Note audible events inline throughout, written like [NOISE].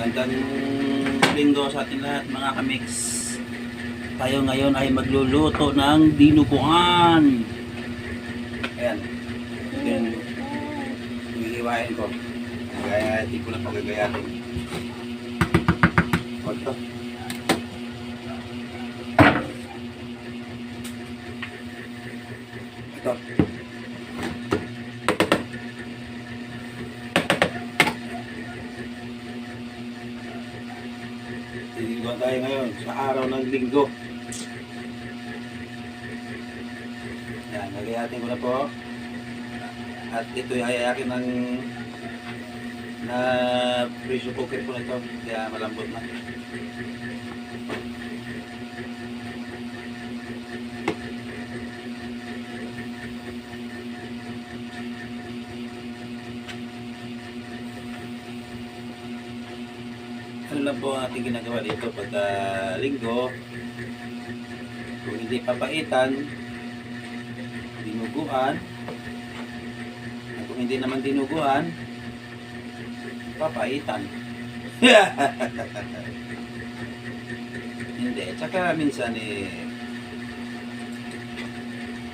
Magandang linggo sa ating lahat mga kamix. Tayo ngayon ay magluluto ng dinuguan. Ayan. Ayan. Iiwain ko. Gaya, hindi ko na pagagayahin. Huwag to. Ito. Linggo tayo ngayon sa araw ng linggo. Yan, nagayatin ko na po. At ito ay ayakin ng na pressure cooker ko na ito. Kaya malambot na. Lang po ang ating ginagawa dito pagka linggo. Kung hindi papaitan dinuguan. At kung hindi naman dinuguan papaitan. [LAUGHS] Hindi tsaka minsan eh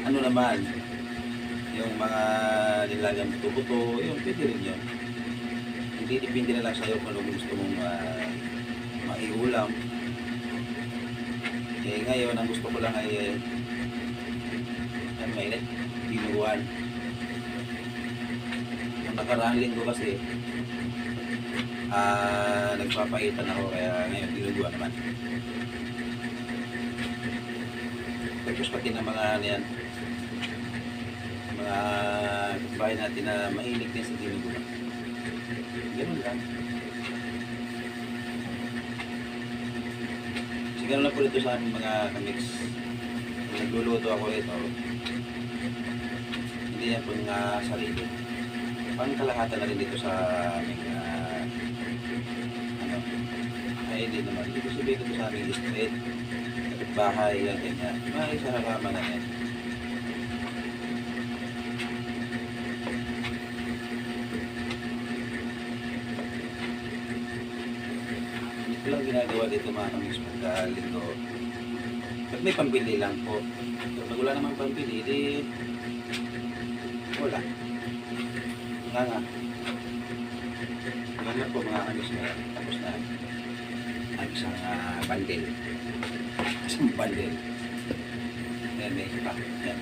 ano naman yung mga nilagang buto-buto yung pwede rin yun. Hindi depende na lang sa'yo kung ano gusto mong ah, maiulam. Eh ngayon, ang gusto ko lang ay eh, ano mainit, dinuguan. Yung nakaraang linggo kasi, ah nagpapaitan ako kaya ngayon dinuguan naman. Tapos pati ng mga ano yan, mga bahay natin na mahilig din sa dinuguan. Ganun lang. Ganun lang po dito sa aming mga kamix. Nagluluto ako ito, hindi yan pong uh, sarili. Pang kalahatan na rin dito sa aming ah, ano, ay hindi naman. Dito sabihin dito sa aming street, bahay, yan, ganyan. Isa na na yan. Ito lang ginagawa dito mga kamix pagka linggo. Pag may pambili lang po. Pag wala namang pambili, di wala. Nga nga. Yan lang po mga kamix na yan. Tapos na ang isang uh, bandel. Isang bandel. Yan, may iba. Yan.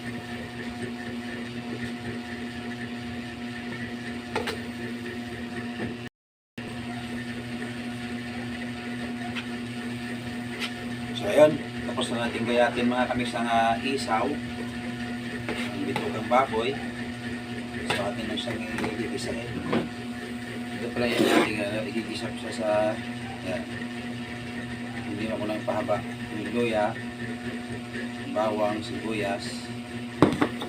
So ayun, tapos na natin gayatin mga kami sa uh, isaw. Ang bitugang baboy. So atin na siyang igigisahin. Ito pala yan ating uh, igigisa siya sa yan. Hindi mo ko lang pahaba. Yung luya, bawang, sibuyas,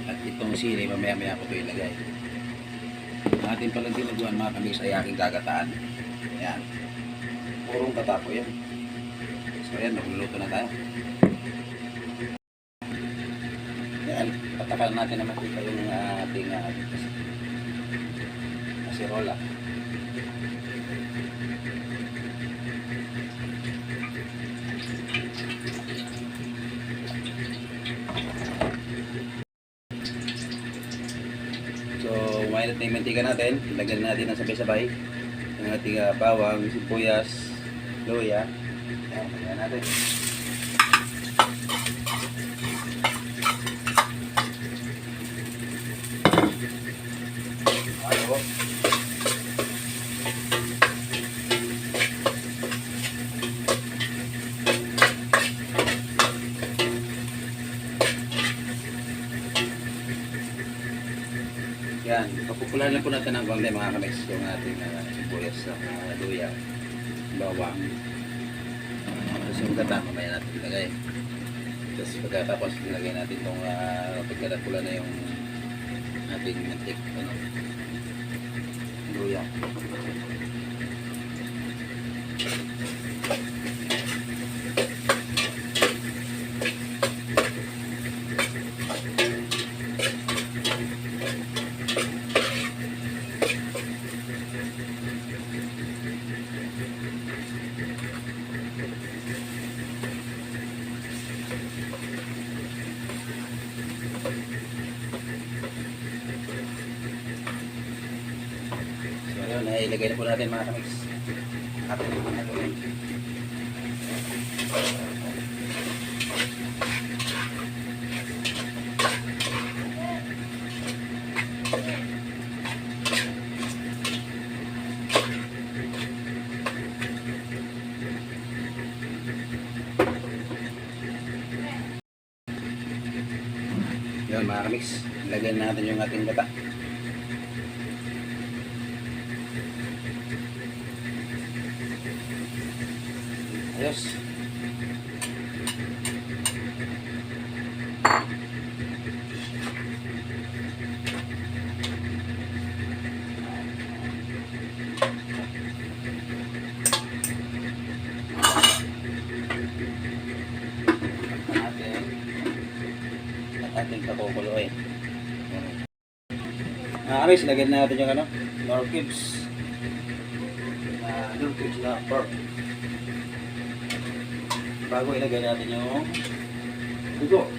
at itong sili, mamaya-maya ko ito ilagay. Ang ating palang dinuguan mga kami sa aking gagataan. Yan. Purong katapo yan. So yan, magluluto na tayo. Yan, patakan natin naman dito yung uh, ating uh, asirola. So, mainit na yung mantika natin. Ilagyan natin ng sabay-sabay. Yung ating uh, bawang, sibuyas, luya. Ayan, natin. Yan, papupulan lang po natin ng konti mga kamis yung ating uh, sibuyas sa uh, luya, bawang. Tapos yung gata, mamaya natin ilagay. Tapos pagkatapos ilagay natin itong uh, pagkatapula na yung ating mantik, ano, luya. Ilagay na po natin mga kamix. Atin po na po. Yun mga kamix, ilagay na natin yung ating gata. Ayos. ating pakukuluin. Mga kami, silagyan na natin yung ano, nor cubes. Uh, nor cubes na pork. Bago ilagay natin yung dugo.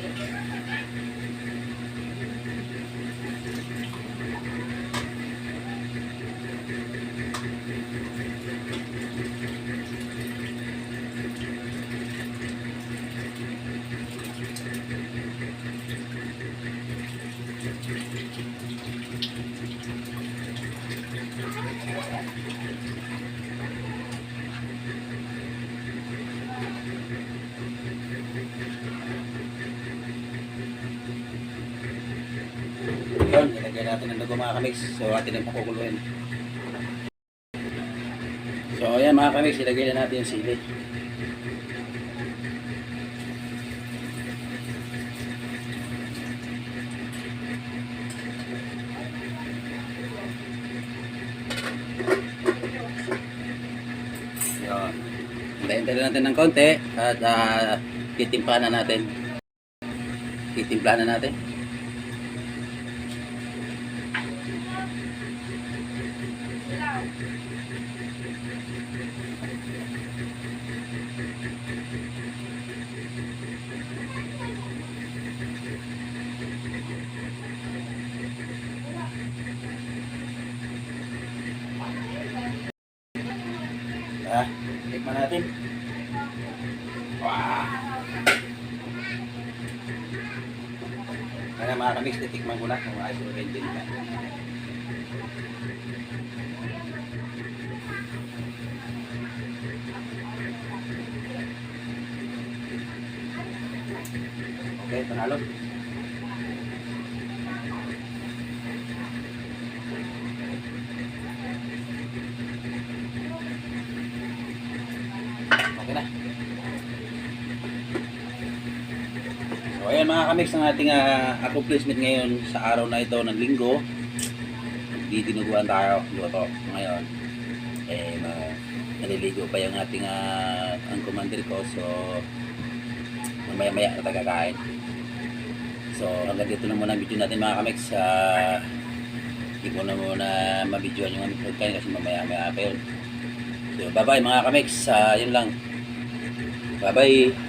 Yun, ilagay natin ang dugo mga kamix. So, atin ang pakukuluin. So, ayan mga kamix, ilagay na natin yung sili. Yun. Hintayin natin ng konti at uh, titimpla na natin. Titimpla na natin. Ah, tikman natin. Wow! Kaya mga kamix, titikman ko na kung ayos o rin din ka. Okay, panalo. Okay na. So ayan mga kamix ang ating ah, accomplishment ngayon sa araw na ito ng linggo. Didinuguan tayo luto ngayon. Eh, ma naliligo pa yung ating uh, ang commander ko. So, mamaya maya na tayo kakain. So, hanggang dito na muna ang video natin mga kamix. Uh, hindi ko na muna mabidyoan yung aming pagkain kasi mamaya maya pa yun. So, bye bye mga kamix. Uh, yun lang. Bye bye.